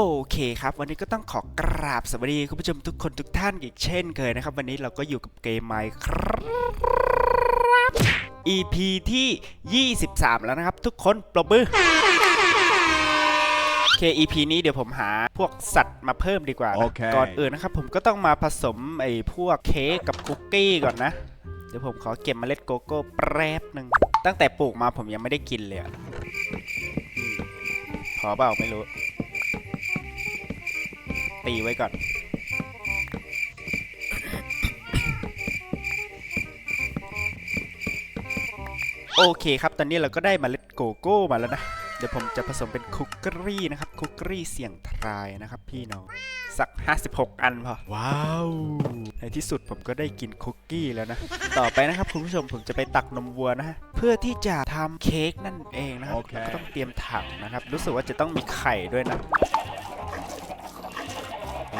โอเคครับ วันนี้ก็ต้องขอกราบสวัสดีคุณผู้ชมทุกคนทุกท่านอีกเช่นเคยนะครับ วันนี้เราก็อยู่กับเกมไมค์ครับ EP ที่ 23 แล้วนะครับ ทุกคนปรบมือโอเค EP นี้เดี๋ยวผมหาพวกสัตว์มาเพิ่มดีกว่านะโอเคก่อนอื่นนะครับ ผมก็ต้องมาผสมไอ้พวกเค้กกับคุกกี้ก่อนนะ เดี๋ยวผมขอเก็บเมล็ดโกโก้แป๊บหนึ่งตั้งแต่ปลูกมาผมยังไม่ได้กินเลยอะอืมพอเปล่าไม่รู้ ตีไว้ก่อน โอเคครับ ตอนนี้เราก็ได้เมล็ดโกโก้มาแล้วนะ เดี๋ยวผมจะผสมเป็นคุกกี้นะครับ คุกกี้เสี่ยงทายนะครับพี่น้อง สัก 56 อันพอ ว้าว ในที่สุดผมก็ได้กินคุกกี้แล้วนะ ต่อไปนะครับคุณผู้ชมผมจะไปตักนมวัวนะฮะ เพื่อที่จะทำเค้กนั่นเองนะครับโอเคก็ต้องเตรียมถังนะครับ รู้สึกว่าจะต้องมีไข่ด้วยนะ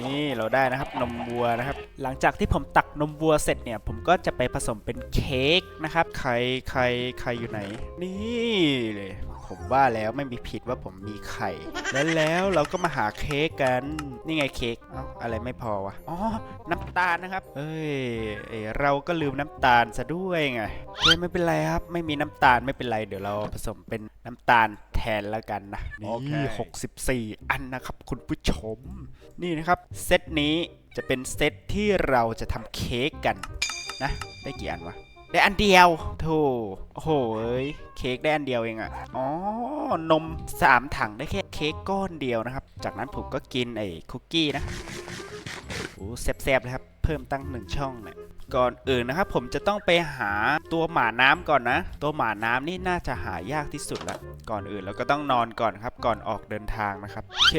นี่เราได้นะครับนมวัวนะครับ หลังจากที่ผมตักนมวัวเสร็จเนี่ย ผมก็จะไปผสมเป็นเค้กนะครับไข่ไข่ไข่อยู่ไหน นี่เลยผมว่าแล้วไม่มีผิดว่าผมมีไข่ แล้วแล้วเราก็มาหาเค้กกัน นี่ไงเค้กเอ้าอะไรไม่พอวะอ๋อน้ำตาลนะครับเอ้ยเอ้เราก็ลืมน้ำตาลซะด้วยไงโอเคไม่เป็นไรครับ ไม่มีน้ำตาลไม่เป็นไรเดี๋ยวเราผสมเป็น น้ำตาลแทนแล้วกันนะโอเคนี่หก14อันนะครับคุณผู้ชม นี่นะครับ เซตนี้จะเป็นเซตที่เราจะทำเค้กกันนะ ได้กี่อันวะ ได้อันเดียวโธ่โอ้โหเอ้ยเค้กได้อันเดียวเองอะอ๋อ นม3ถังได้แค่เค้กก้อนเดียวนะครับ จากนั้นผมก็กินไอ้คุกกี้นะโอ้แซ่บๆเลยครับ เพิ่มตั้งหนึ่งช่องเนี่ย ก่อนอื่นนะครับผมจะต้องไปหาตัวหมาน้ำก่อนนะ ตัวหมาน้ำนี่น่าจะหายากที่สุดละก่อนอื่นเราก็ต้องนอนก่อนครับ ก่อนออกเดินทางนะครับโอเค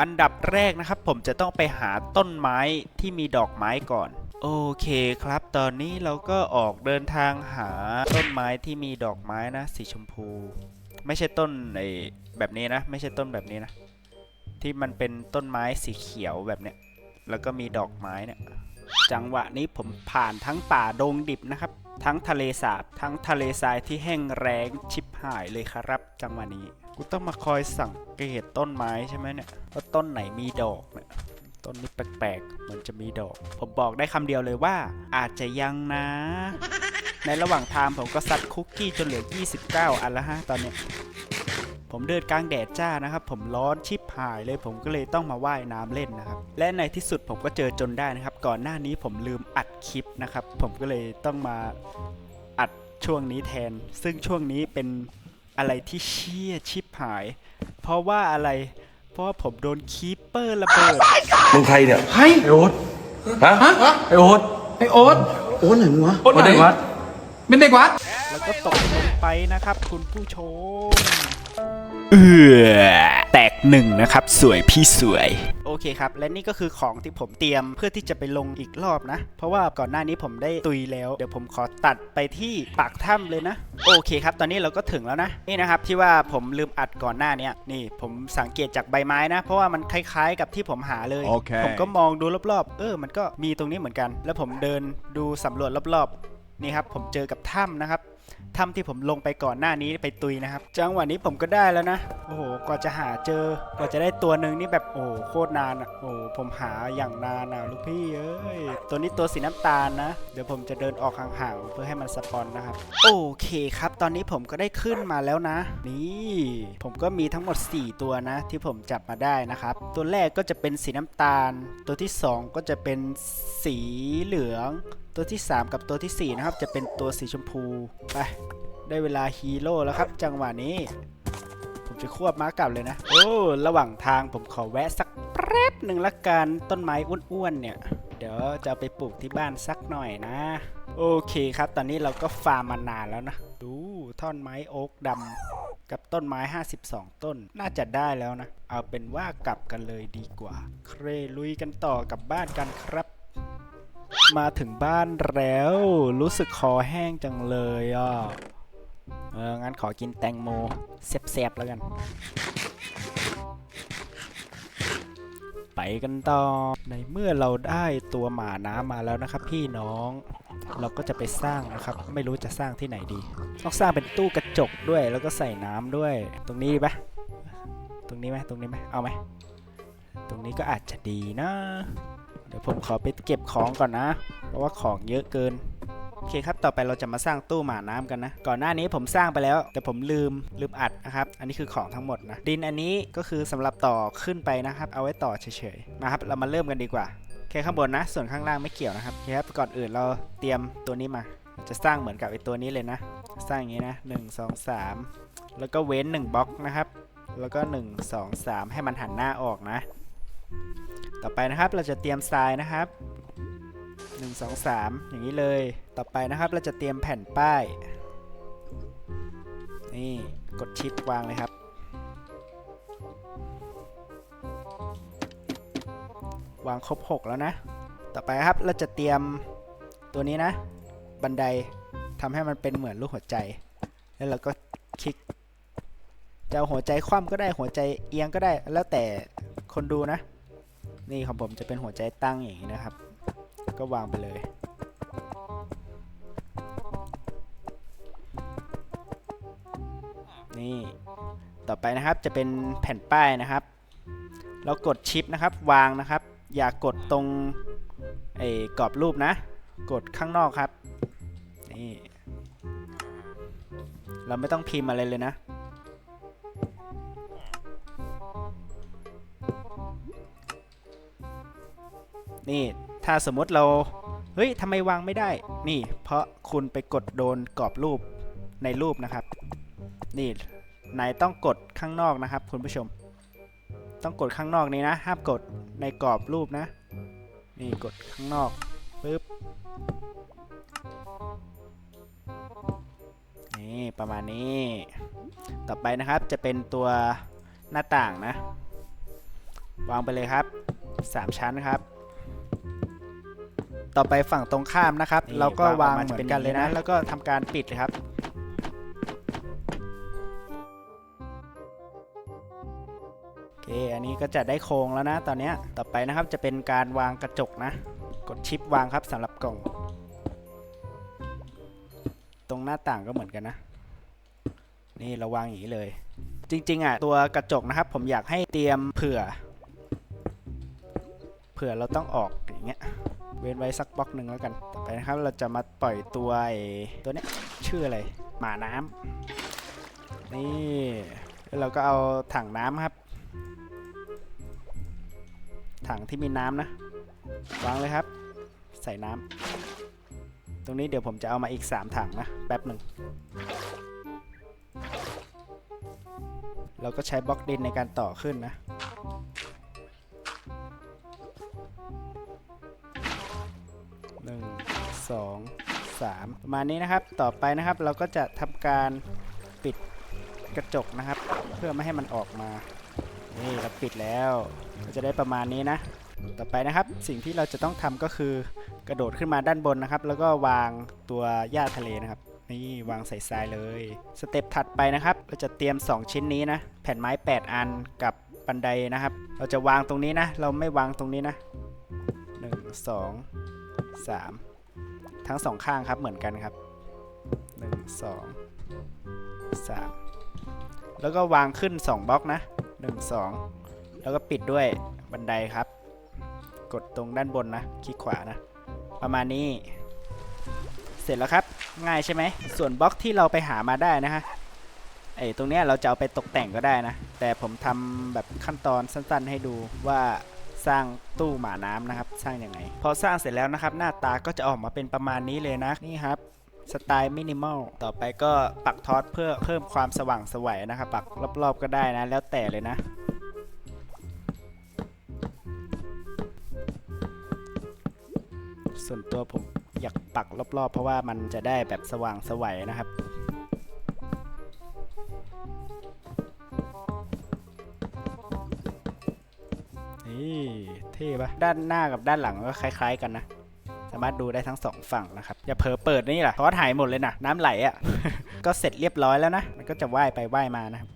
อันดับแรกนะครับ ผมจะต้องไปหาต้นไม้ที่มีดอกไม้ก่อน โอเคครับ ตอนนี้เราก็ออกเดินทางหาต้นไม้ที่มีดอกไม้นะ สีชมพู ไม่ใช่ต้นไอ้แบบนี้นะ ไม่ใช่ต้นแบบนี้นะ ที่มันเป็นต้นไม้สีเขียวแบบเนี้ยแล้วก็มีดอกไม้เนี่ย จังหวะนี้ผมผ่านทั้งป่าดงดิบนะครับ ทั้งทะเลสาบ ทั้งทะเลทรายที่แห้งแรงชิบหายเลยครับ จังหวะนี้ กูต้องมาคอยสังเกตต้นไม้ใช่ไหมเนี่ยว่าต้นไหนมีดอกเนี่ยต้นนี้แปลกๆ มันจะมีดอก ผมบอกได้คำเดียวเลยว่า อาจจะยังนะ ในระหว่างทางผมก็ซัดคุกกี้จนเหลือ 29 อันแล้วฮะตอนเนี้ย ผมเดินกลางแดดจ้านะครับ ผมร้อนชิบหายเลยผมก็เลยต้องมาว่ายน้ำเล่นนะครับ และในที่สุดผมก็เจอจนได้นะครับ ก่อนหน้านี้ผมลืมอัดคลิปนะครับ ผมก็เลยต้องมาอัดช่วงนี้แทน ซึ่งช่วงนี้เป็นอะไรที่เชี่ยชิบหาย เพราะว่าอะไร เพราะว่าผมโดนคีปเปอร์ระเบิดมึงใครเนี่ยไอ้โอ๊ตฮะไอ้โอ๊ตไอ้โอ๊ตโอ้ไหนวะโอ๊ตไหนวัดเป็นเด็กวัดแล้วก็ตกลงไปนะครับ คุณผู้ชม เออแตกหนึ่งนะครับ สวยพี่สวย โอเคครับ และนี่ก็คือของที่ผมเตรียมเพื่อที่จะไปลงอีกรอบนะ เพราะว่าก่อนหน้านี้ผมได้ตุยแล้ว เดี๋ยวผมขอตัดไปที่ปากถ้ำเลยนะ โอเคครับ ตอนนี้เราก็ถึงแล้วนะ นี่นะครับที่ว่าผมลืมอัดก่อนหน้าเนี้ยนี่ผมสังเกตจากใบไม้นะ เพราะว่ามันคล้ายๆ กับที่ผมหาเลย โอเค ผมก็มองดูรอบๆ เออ มันก็มีตรงนี้เหมือนกัน แล้วผมเดินดูสำรวจรอบๆ นี่ครับผมเจอกับถ้ำนะครับ ถ้ำที่ผมลงไปก่อนหน้านี้ไปตุยนะครับ จังหวะนี้ผมก็ได้แล้วนะ โอ้โหกว่าจะหาเจอกว่าจะได้ตัวหนึ่งนี่แบบโอ้โหโคตรนานอะโอ้โหผมหาอย่างนานอะลูกพี่เอ้ยตัวนี้ตัวสีน้ำตาลนะ เดี๋ยวผมจะเดินออกห่างๆเพื่อให้มันสปอนนะครับ โอเคครับ ตอนนี้ผมก็ได้ขึ้นมาแล้วนะ นี่ผมก็มีทั้งหมด 4 ตัวนะ ที่ผมจับมาได้นะครับ ตัวแรกก็จะเป็นสีน้ำตาล ตัวที่ 2 ก็จะเป็นสีเหลือง ตัวที่ 3 กับตัวทีสี่ 4 นะครับ จะเป็นตัวสีชมพู ไป ได้เวลาฮีโร่แล้วครับ จังหวะนี้ ผมจะควบม้ากลับเลยนะ โอ้ ระหว่างทางผมขอแวะสักแป๊บหนึ่งละกัน ต้นไม้อ้วนๆเนี่ย เดี๋ยวจะไปปลูกที่บ้านสักหน่อยนะ โอเคครับ ตอนนี้เราก็ฟาร์มมานานแล้วนะ ดูท่อนไม้โอ๊กดำกับต้นไม้ 52 ต้น น่าจะได้แล้วนะ เอาเป็นว่ากลับกันเลยดีกว่า เครลุยกันต่อกับบ้านกันครับ มาถึงบ้านแล้ว รู้สึกคอแห้งจังเลยอะเอองั้นขอกินแตงโมแซ่บๆแล้วกัน ไปกันต่อ ในเมื่อเราได้ตัวหมาน้ำมาแล้วนะครับพี่น้อง เราก็จะไปสร้างนะครับ ไม่รู้จะสร้างที่ไหนดี ต้องสร้างเป็นตู้กระจกด้วย แล้วก็ใส่น้ำด้วย ตรงนี้ดีปะตรงนี้ไหมตรงนี้ไหมเอาไหม ตรงนี้ก็อาจจะดีนะ เดี๋ยวผมขอไปเก็บของก่อนนะ เพราะว่าของเยอะเกินโอเคครับ ต่อไปเราจะมาสร้างตู้หมาน้ำกันนะ ก่อนหน้านี้ผมสร้างไปแล้ว แต่ผมลืมลืมอัดนะครับ อันนี้คือของทั้งหมดนะ ดินอันนี้ก็คือสำหรับต่อขึ้นไปนะครับ เอาไว้ต่อเฉยๆมาครับ เรามาเริ่มกันดีกว่าโอเคข้างบนนะ ส่วนข้างล่างไม่เกี่ยวนะครับโอเคครับ ก่อนอื่นเราเตรียมตัวนี้มา จะสร้างเหมือนกับไอตัวนี้เลยนะ สร้างอย่างนี้นะหนึ่งสองสามแล้วก็เว้นหนึ่งบล็อกนะครับ แล้วก็หนึ่งสองสามให้มันหันหน้าออกนะ ต่อไปนะครับเราจะเตรียมทรายนะครับ 1 2 3 อย่างนี้เลย ต่อไปนะครับเราจะเตรียมแผ่นป้าย นี่กดชิปวางเลยครับ วางครบ 6 แล้วนะ ต่อไปครับเราจะเตรียมตัวนี้นะ บันไดทำให้มันเป็นเหมือนรูปหัวใจ แล้วเราก็คลิกจะหัวใจคว่ำก็ได้หัวใจเอียงก็ได้แล้วแต่คนดูนะ นี่ของผมจะเป็นหัวใจตั้งอย่างนี้นะครับ ก็วางไปเลย นี่ต่อไปนะครับจะเป็นแผ่นป้ายนะครับ เรากดชิปนะครับวางนะครับ อย่ากดตรงไอ้กรอบรูปนะ กดข้างนอกครับ นี่ เราไม่ต้องพิมพ์อะไรเลยนะ นี่ถ้าสมมติเรา เฮ้ยทำไมวางไม่ได้ นี่ เพราะคุณไปกดโดนกรอบรูปในรูปนะครับ นี่นายต้องกดข้างนอกนะครับ คุณผู้ชม ต้องกดข้างนอกนี้นะ ห้ามกดในกรอบรูปนะ นี่กดข้างนอกปึ๊บ นี่ประมาณนี้ ต่อไปนะครับจะเป็นตัวหน้าต่างนะ วางไปเลยครับ 3 ชั้นครับ ต่อไปฝั่งตรงข้ามนะครับ นี่เราก็วางวางออกมาเหมือนจะเป็นกันเลยอย่างนี้นะนะ แล้วก็ทำการปิดเลยครับ โอเค อันนี้ก็จะได้โครงแล้วนะ ตอนเนี้ยต่อไปนะครับจะเป็นการวางกระจกนะ กดชิปวางครับสำหรับกล่อง ตรงหน้าต่างก็เหมือนกันนะ นี่เราวางอย่างนี้เลย จริงๆอะตัวกระจกนะครับ ผมอยากให้เตรียมเผื่อ เผื่อเราต้องออกอย่างเงี้ย เว้นไว้สักบล็อกหนึ่งแล้วกันต่อไปนะครับเราจะมาปล่อยตัวไอตัวนี้ชื่ออะไรหมาน้ำนี่แล้วเราก็เอาถังน้ำครับ ถังที่มีน้ำนะวางเลยครับ ใส่น้ำตรงนี้เดี๋ยวผมจะเอามาอีก 3 ถังนะแป๊บหนึ่งเราก็ใช้บล็อกดินในการต่อขึ้นนะ หนึ่งสองสามประมาณนี้นะครับต่อไปนะครับเราก็จะทำการปิดกระจกนะครับ เพื่อไม่ให้มันออกมา นี่เราปิดแล้วก็จะได้ประมาณนี้นะ ต่อไปนะครับสิ่งที่เราจะต้องทำก็คือกระโดดขึ้นมาด้านบนนะครับ แล้วก็วางตัวหญ้าทะเลนะครับนี่วางใส่ทรายเลย สเต็ปถัดไปนะครับ เราจะเตรียม 2 ชิ้นนี้นะ แผ่นไม้ 8 อันกับบันไดนะครับ เราจะวางตรงนี้นะ เราไม่วางตรงนี้นะ 1 2 3 ทั้งสองข้างครับเหมือนกันครับ 1 2 3 แล้วก็วางขึ้น 2 บล็อกนะ 1 2 แล้วก็ปิดด้วยบันไดครับ กดตรงด้านบนนะ คลิกขวานะ ประมาณนี้ เสร็จแล้วครับ ง่ายใช่ไหม ส่วนบล็อกที่เราไปหามาได้นะฮะไอ้ตรงเนี้ยเราจะเอาไปตกแต่งก็ได้นะ แต่ผมทำแบบขั้นตอนสั้นๆ ให้ดูว่า สร้างตู้หมาน้ำนะครับ สร้างยังไง พอสร้างเสร็จแล้วนะครับ หน้าตาก็จะออกมาเป็นประมาณนี้เลยนะนี่ครับสไตล์มินิมอลต่อไปก็ปักทอสเพื่อเพิ่มความสว่างสวัยนะครับ ปักรอบๆก็ได้นะ แล้วแต่เลยนะส่วนตัวผมอยากปักรอบๆ เพราะว่ามันจะได้แบบสว่างสวัยนะครับ เท่ปะด้านหน้ากับด้านหลังก็คล้าย ๆ กันนะ สามารถดูได้ทั้งสองฝั่งนะครับ อย่าเผลอเปิดนี่แหละทอดหายหมดเลยนะน้ำไหลอะ่ะ ก็เสร็จเรียบร้อยแล้วนะ มันก็จะว่ายไปว่ายมานะครับ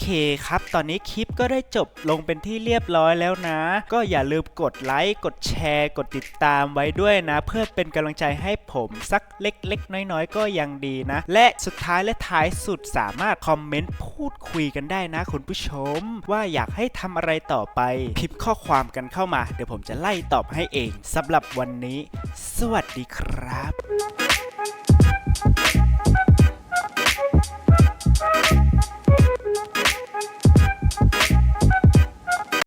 เคครับ ตอนนี้คลิปก็ได้จบลงเป็นที่เรียบร้อยแล้วนะ ก็อย่าลืมกดไลค์กดแชร์ กดติดตามไว้ด้วยนะ เพื่อเป็นกำลังใจให้ผมสักเล็ก ๆ น้อยๆ ก็ยังดีนะ และสุดท้ายและท้ายสุดสามารถคอมเมนต์พูดคุยกันได้นะ คุณผู้ชม ว่าอยากให้ทำอะไรต่อไปพิมพ์ข้อความกันเข้ามา เดี๋ยวผมจะไล่ตอบให้เองสำหรับวันนี้ สวัสดีครับ